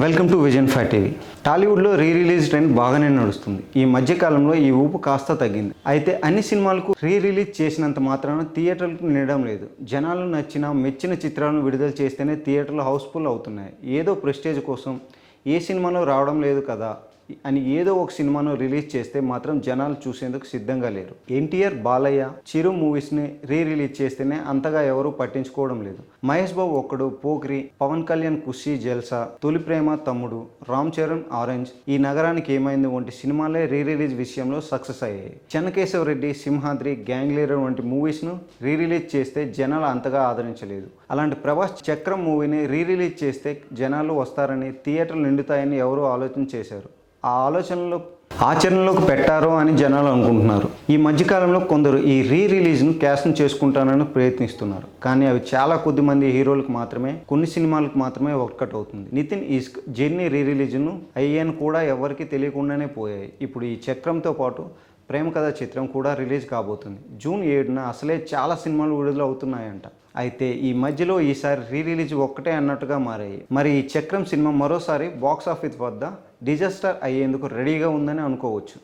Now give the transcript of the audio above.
Welcome to vision five TV టాలీవుడ్లో re release trend బాగానే నడుస్తుంది. ఈ మధ్య కాలంలో ఈ ఊపు కాస్త తగ్గింది. అయితే అన్ని సినిమాలకు రీ రిలీజ్ చేసినంత మాత్రాన థియేటర్లకు నిండడం లేదు. జనాలు నచ్చిన మెచ్చిన చిత్రాలను విడుదల చేస్తేనే థియేటర్లు హౌస్ఫుల్ అవుతున్నాయి. ఏదో ప్రెస్టేజ్ కోసం ఏ సినిమాలో రావడం లేదు కదా. అని ఏదో ఒక సినిమాను రిలీజ్ చేస్తే మాత్రం జనాలు చూసేందుకు సిద్ధంగా లేరు. ఎన్టీఆర్ బాలయ్య చిరు మూవీస్ని రీ రిలీజ్ చేస్తేనే అంతగా ఎవరూ పట్టించుకోవడం లేదు. మహేష్ బాబు ఒక్కడు పోక్రి పవన్ కళ్యాణ్ ఖుషి జల్సా తొలి ప్రేమ తమ్ముడు రామ్ చరణ్ ఆరెంజ్ ఈ నగరానికి ఏమైంది వంటి సినిమాలే రీ రిలీజ్ విషయంలో సక్సెస్ అయ్యాయి. చెన్నకేశవ రెడ్డి సింహాద్రి గ్యాంగ్లీడర్ వంటి మూవీస్ను రీ రిలీజ్ చేస్తే జనాలు అంతగా ఆదరించలేదు. అలాంటి ప్రభాస్ చక్రం మూవీని రీ రిలీజ్ చేస్తే జనాలు వస్తారని థియేటర్లు నిండుతాయని ఎవరూ ఆలోచన చేశారు. ఆ ఆలోచనలో ఆచరణలోకి పెట్టారు అని జనాలు అనుకుంటున్నారు. ఈ మధ్యకాలంలో కొందరు ఈ రీ రిలీజ్ను క్యాష్ను చేసుకుంటానని ప్రయత్నిస్తున్నారు. కానీ అవి చాలా కొద్ది మంది హీరోలకు మాత్రమే కొన్ని సినిమాలకు మాత్రమే వర్కౌట్ అవుతుంది నితిన్ ఈస్క్ జెర్నీ రీ రిలీజ్ను అయ్యాను కూడా ఎవరికి తెలియకుండానే పోయాయి. ఇప్పుడు ఈ చక్రంతో పాటు ప్రేమ కథ చిత్రం కూడా రిలీజ్ కాబోతుంది. జూన్ ఏడున అసలే చాలా సినిమాలు విడుదల అవుతున్నాయంట. అయితే ఈ మధ్యలో ఈసారి రీ రిలీజ్ ఒక్కటే అన్నట్టుగా మారాయి. మరి ఈ చక్రం సినిమా మరోసారి బాక్స్ ఆఫీస్ వద్ద డిజాస్టర్ అయ్యేందుకు రెడీగా ఉందని అనుకోవచ్చు.